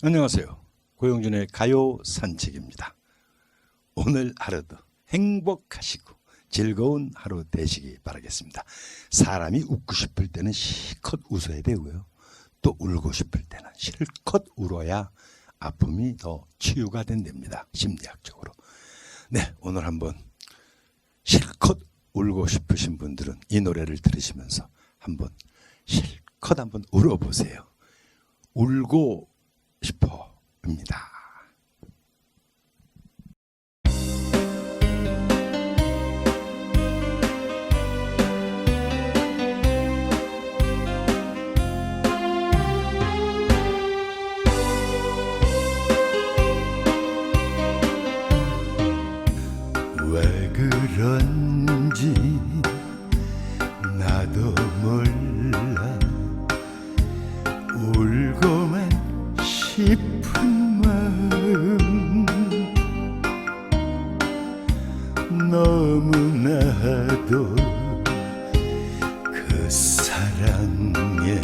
안녕하세요. 고영준의 가요 산책입니다. 오늘 하루도 행복하시고 즐거운 하루 되시기 바라겠습니다. 사람이 웃고 싶을 때는 실컷 웃어야 되고요. 또 울고 싶을 때는 실컷 울어야 아픔이 더 치유가 된답니다. 심리학적으로. 네, 오늘 한번 실컷 울고 싶으신 분들은 이 노래를 들으시면서 한번 실컷 한번 울어보세요. 울고 싶어입니다. 왜 그런지 나도 몰라 울고만 싶은 마음 너무나도 그 사랑에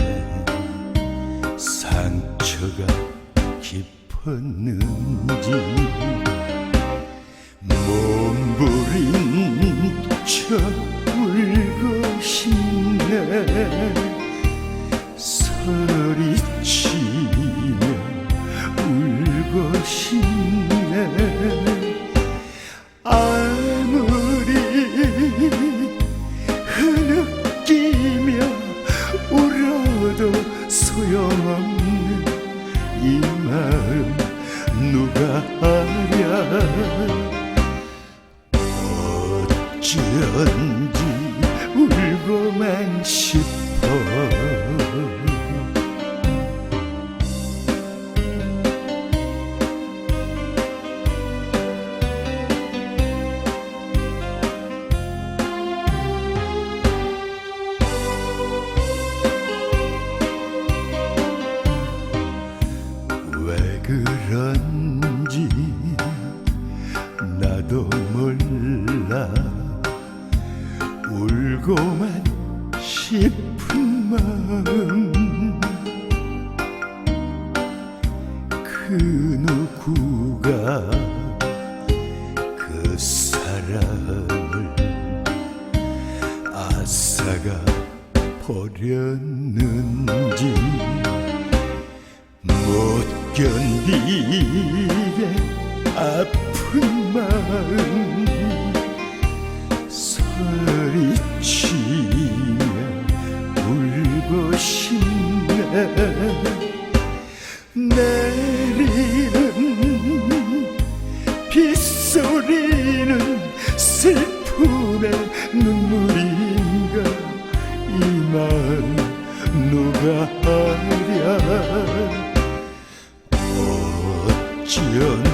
상처가 깊었는지 몸부림 쳐 울고 싶네 싶네 아무리 흐느끼며 울어도 소용없는 이 마음 누가 알아 어쩐지 울고만 싶어 울고만 싶은 마음. 그 누구가 그 사랑을 아싸가 버렸는지 못 견디게 아픈 마음 소리치며 울고 싶네. 내리는 빗소리는 슬픔의 눈물인가? 이 마음 누가 알아 어쩐지